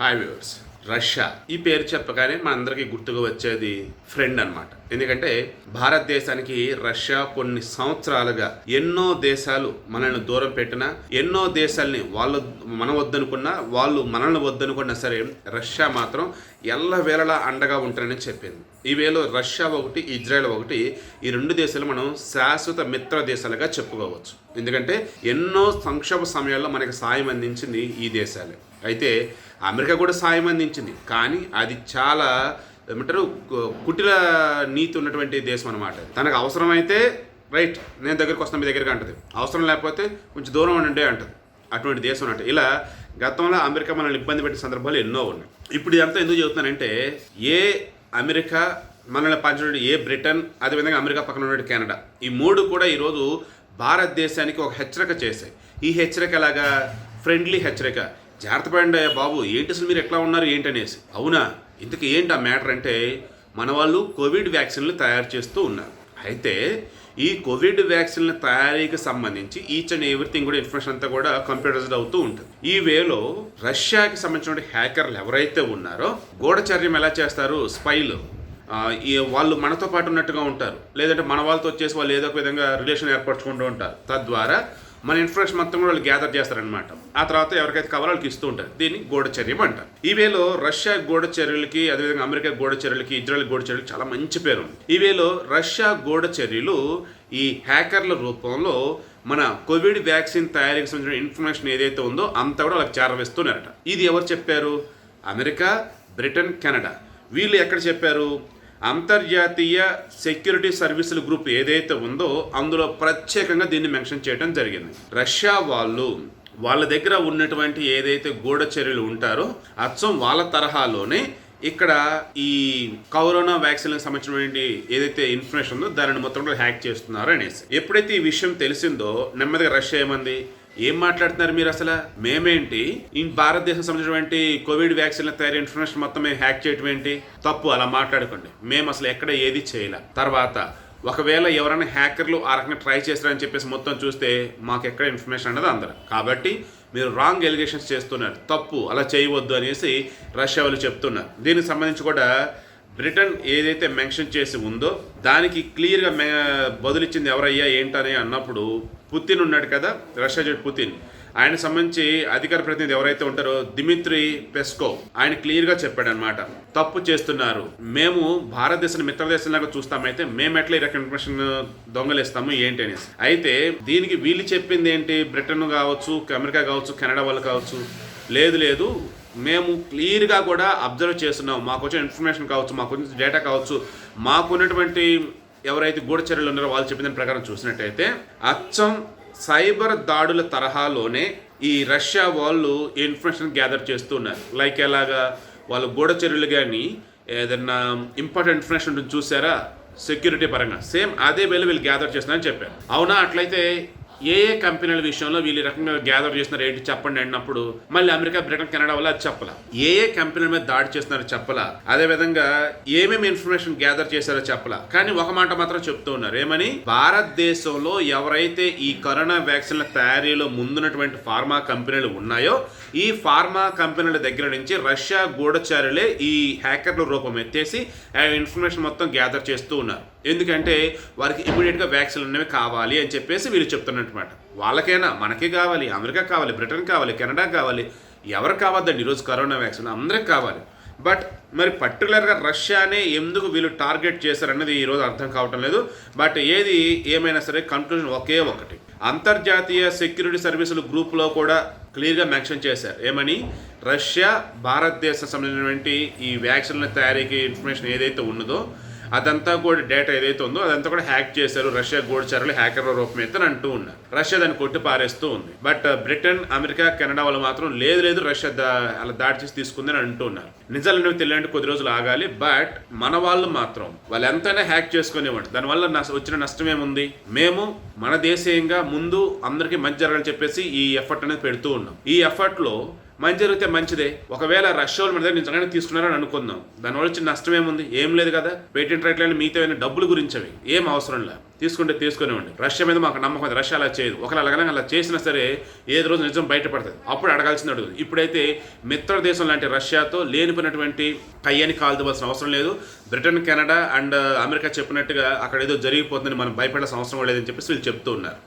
Hi viewers Russia ఈ పేరు చెప్పగానే మనందరికీ గుర్తుకు వచ్చేది ఫ్రెండ్ అన్నమాట. ఎందుకంటే భారతదేశానికి రష్యా కొన్ని సంవత్సరాలుగా ఎన్నో దేశాలు మనల్ని దూరం పెట్టినా ఎన్నో దేశాల్ని వాళ్ళు మన వద్దనుకున్నా వాళ్ళు మనల్ని వద్దనుకున్నా సరే రష్యా మాత్రం ఎల్లవేళలా అండగా ఉంటారని చెప్పింది. ఈ వేళ రష్యా ఒకటి ఇజ్రాయెల్ ఒకటి ఈ రెండు దేశాలు మనం శాశ్వత మిత్ర దేశాలుగా చెప్పుకోవచ్చు. ఎందుకంటే ఎన్నో సంక్షోభ సమయాల్లో మనకి సాయం అందించింది ఈ దేశాలే. అయితే అమెరికా కూడా సాయం అందించింది. కానీ అది చాలా ఏమంటారు కుటిల నీతి ఉన్నటువంటి దేశం అనమాట తనకు అవసరమైతే రైట్ నేను దగ్గరికి వస్తాను మీ దగ్గరికి అంటది. అవసరం లేకపోతే కొంచెం దూరం ఉండండి అంటది. అటువంటి దేశం అన్నట్టు ఇలా గతంలో అమెరికా మనల్ని ఇబ్బంది పెట్టిన సందర్భాలు ఎన్నో ఉన్నాయి. ఇప్పుడు ఇదంతా ఎందుకు చెబుతున్నానంటే ఏ అమెరికా మనల్ని పంచినటువంటి ఏ బ్రిటన్ అదేవిధంగా అమెరికా పక్కన ఉన్నటువంటి కెనడా ఈ మూడు కూడా ఈరోజు భారతదేశానికి ఒక హెచ్చరిక చేశాయి. ఈ హెచ్చరిక ఎలాగా? ఫ్రెండ్లీ హెచ్చరిక. జాగ్రత్త పడండి బాబు. ఏంటి అసలు మీరు ఎట్లా ఉన్నారు ఏంటి అనేసి అవునా? ఇంతకు ఏంటి ఆ మ్యాటర్ అంటే మన వాళ్ళు కోవిడ్ వ్యాక్సిన్లు తయారు చేస్తూ ఉన్నారు. అయితే ఈ కోవిడ్ వ్యాక్సిన్ల తయారీకి సంబంధించి ఈచ్ అండ్ ఎవ్రీథింగ్ కూడా ఇన్ఫర్మేషన్ అంతా కూడా కంప్యూటరైజ్డ్ అవుతూ ఉంటుంది. ఈ వేలో రష్యాకి సంబంధించిన హ్యాకర్లు ఎవరైతే ఉన్నారో గూఢచర్యం ఎలా చేస్తారు? స్పైలు. ఈ వాళ్ళు మనతో పాటు ఉన్నట్టుగా ఉంటారు. లేదంటే మన వాళ్ళతో వచ్చేసి వాళ్ళు ఏదో ఒక విధంగా రిలేషన్ ఏర్పరచుకుంటూ ఉంటారు. తద్వారా మన ఇన్ఫర్మేషన్ మొత్తం కూడా వాళ్ళు గ్యాదర్ చేస్తారనమాట ఆ తర్వాత ఎవరికైతే కావాలో వాళ్ళకి ఇస్తూ ఉంటారు. దీన్ని గూఢచర్యం అంటారు. ఈ వేలో రష్యా గూఢచర్యలకి అదేవిధంగా అమెరికా గూఢచర్యలకి ఇజ్రాయెల్ గూఢచర్యలకి చాలా మంచి పేరు ఉంది. ఈ వేలో రష్యా గూఢచర్యలు ఈ హ్యాకర్ల రూపంలో మన కోవిడ్ వ్యాక్సిన్ తయారీకి సంబంధించిన ఇన్ఫర్మేషన్ ఏదైతే ఉందో అంతా కూడా వాళ్ళకి చేరవేస్తున్నారట. ఇది ఎవరు చెప్పారు? America Britain Canada. వీళ్ళు ఎక్కడ చెప్పారు? అంతర్జాతీయ సెక్యూరిటీ సర్వీసుల గ్రూప్ ఏదైతే ఉందో అందులో ప్రత్యేకంగా దీన్ని మెన్షన్ చేయడం జరిగింది. రష్యా వాళ్ళు వాళ్ళ దగ్గర ఉన్నటువంటి ఏదైతే గూఢచర్యలు ఉంటారో అచ్చం వాళ్ళ తరహాలోనే ఇక్కడ ఈ కరోనా వ్యాక్సిన్కి సంబంధించినటువంటి ఏదైతే ఇన్ఫర్మేషన్ ఉందో దానిని మొత్తం కూడా హ్యాక్ చేస్తున్నారు అనేసి. ఎప్పుడైతే ఈ విషయం తెలిసిందో నెమ్మదిగా రష్యా ఏమంది? ఏం మాట్లాడుతున్నారు మీరు అసలు? మేమేంటి? ఈ భారతదేశం సంబంధించినటువంటి కోవిడ్ వ్యాక్సిన్ల తయారీ ఇన్ఫర్మేషన్ మొత్తం మేము హ్యాక్ చేయటం ఏంటి? తప్పు అలా మాట్లాడుకోండి. మేము అసలు ఎక్కడ ఏది చేయలే. తర్వాత ఒకవేళ ఎవరైనా హ్యాకర్లు ఆ రకంగా ట్రై చేస్తారని చెప్పేసి మొత్తం చూస్తే మాకు ఎక్కడ ఇన్ఫర్మేషన్ అనేది అందరు. కాబట్టి మీరు రాంగ్ ఎలిగేషన్స్ చేస్తున్నారు. తప్పు అలా చేయవద్దు అనేసి రష్యా వాళ్ళు చెప్తున్నారు. దీనికి సంబంధించి కూడా బ్రిటన్ ఏదైతే మెన్షన్ చేసి ఉందో దానికి క్లియర్గా మే బదులిచ్చింది ఎవరయ్యా ఏంటని అన్నప్పుడు పుతిన్ ఉన్నాడు కదా రష్యా జడ్ పుతిన్. ఆయన సంబంధించి అధికార ప్రతినిధి ఎవరైతే ఉంటారో దిమిత్రి పెస్కో. ఆయన క్లియర్గా చెప్పాడు అనమాట తప్పు చేస్తున్నారు. మేము భారతదేశం మిత్రదేశంలాగా చూస్తామైతే మేము ఎట్లా ఈ రకం ఇన్ఫర్మేషన్ ఏంటి అనేసి. అయితే దీనికి వీళ్ళు చెప్పింది ఏంటి? బ్రిటన్ కావచ్చు అమెరికా కావచ్చు కెనడా వాళ్ళు కావచ్చు. లేదు లేదు. మేము క్లియర్గా కూడా అబ్జర్వ్ చేస్తున్నాం. మాకు వచ్చిన ఇన్ఫర్మేషన్ కావచ్చు మాకు వచ్చిన డేటా కావచ్చు మాకున్నటువంటి ఎవరైతే గూఢచర్యలు ఉన్నారో వాళ్ళు చెప్పిన ప్రకారం చూసినట్టయితే అచ్చం సైబర్ దాడుల తరహాలోనే ఈ రష్యా వాళ్ళు ఇన్ఫర్మేషన్ గ్యాదర్ చేస్తున్నారు లైక్ ఎలాగా వాళ్ళు గూఢచర్యలు కానీ ఏదన్నా ఇంపార్టెంట్ ఇన్ఫర్మేషన్ చూసారా? సెక్యూరిటీ పరంగా. సేమ్ అదే వేళ వీళ్ళు గ్యాదర్ చేస్తున్నారని చెప్పారు. అవునా? అట్లయితే ఏ ఏ కంపెనీల విషయంలో వీళ్ళు రకంగా గ్యాదర్ చేస్తున్నారు ఏంటి చెప్పండి అన్నప్పుడు మళ్ళీ అమెరికా బ్రిటన్ కెనడా వల్ల అది చెప్పలా. ఏ ఏ కంపెనీల మీద దాడి చేస్తున్నారో చెప్పలా. అదేవిధంగా ఏమేమి ఇన్ఫర్మేషన్ గ్యాదర్ చేశారో చెప్పలా. కానీ ఒక మాట మాత్రం చెప్తూ ఉన్నారు. ఏమని? భారతదేశంలో ఎవరైతే ఈ కరోనా వ్యాక్సిన్ల తయారీలో ముందున్నటువంటి ఫార్మా కంపెనీలు ఉన్నాయో ఈ ఫార్మా కంపెనీల దగ్గర నుంచి రష్యా గూఢచారులే ఈ హ్యాకర్ల రూపం ఎత్తేసి ఆ ఇన్ఫర్మేషన్ మొత్తం గ్యాదర్ చేస్తూ ఉన్నారు. ఎందుకంటే వారికి ఇమీడియట్గా వ్యాక్సిన్ అనేవి కావాలి అని చెప్పేసి వీళ్ళు అనమాట వాళ్ళకైనా మనకే కావాలి అమెరికా కావాలి బ్రిటన్ కావాలి కెనడా కావాలి ఎవరు కావద్దండి ఈరోజు కరోనా వ్యాక్సిన్? అందరికి కావాలి. బట్ మరి పర్టికులర్గా రష్యానే ఎందుకు వీళ్ళు టార్గెట్ చేశారన్నది ఈరోజు అర్థం కావటం లేదు. బట్ ఏది ఏమైనా సరే కన్క్లూజన్ ఒకే ఒకటి. అంతర్జాతీయ సెక్యూరిటీ సర్వీసులు గ్రూప్లో కూడా క్లియర్గా మెన్షన్ చేశారు. ఏమని? రష్యా భారతదేశం సంబంధించినటువంటి ఈ వ్యాక్సిన్ల తయారీకి ఇన్ఫర్మేషన్ ఏదైతే ఉన్నదో అదంతా కూడా డేటా ఏదైతే ఉందో అదంతా కూడా హ్యాక్ చేశారు రష్యా గూఢచారులు హ్యాకర్ల రూపం ఎత్తని అంటూ ఉన్నారు. రష్యా దాన్ని కొట్టి పారేస్తూ ఉంది. But uh, Britain America Canada వాళ్ళు మాత్రం లేదు లేదు రష్యా దా అలా దాడి చేసి తీసుకుందని అంటూ ఉన్నారు. నిజాలు అనేవి తెలియాలంటే కొద్ది రోజులు ఆగాలి బట్ మన వాళ్ళు మాత్రం వాళ్ళు ఎంతైనా హ్యాక్ చేసుకునేవాడు దానివల్ల వచ్చిన నష్టం ఏముంది? మేము మన దేశీయంగా ముందు అందరికీ మంచి జరగాలని చెప్పేసి ఈ ఎఫర్ట్ అనేది పెడుతూ ఉన్నాం. ఈ ఎఫర్ట్లో మంచి జరిగితే మంచిదే. ఒకవేళ రష్యా వాళ్ళు మన దగ్గర నిజంగానే తీసుకున్నారని అనుకుందాం. దానివల్ల వచ్చిన నష్టం ఏముంది? ఏం లేదు కదా. పేటెంట్ రైట్లని మిగతా డబ్బుల గురించి అవి ఏం అవసరం లేదు తీసుకుంటే తీసుకునేవ్వండి రష్యా మీద మాకు నమ్మకం ఉంది. రష్యా అలా చేయదు. ఒకవేళ అలాగనే అలా చేసినా సరే ఏది రోజు నిజం బయటపడుతుంది. అప్పుడు అడగాల్సింది అడుగుతుంది. ఇప్పుడైతే మిత్ర దేశం లాంటి రష్యాతో లేనిపోయినటువంటి కయ్యని కాల్దవలసిన అవసరం లేదు. బ్రిటన్ కెనడా అండ్ అమెరికా చెప్పినట్టుగా అక్కడ ఏదో జరిగిపోతుందని మనం భయపడాల్సిన అవసరం లేదని చెప్పేసి వీళ్ళు చెప్తూ ఉన్నారు.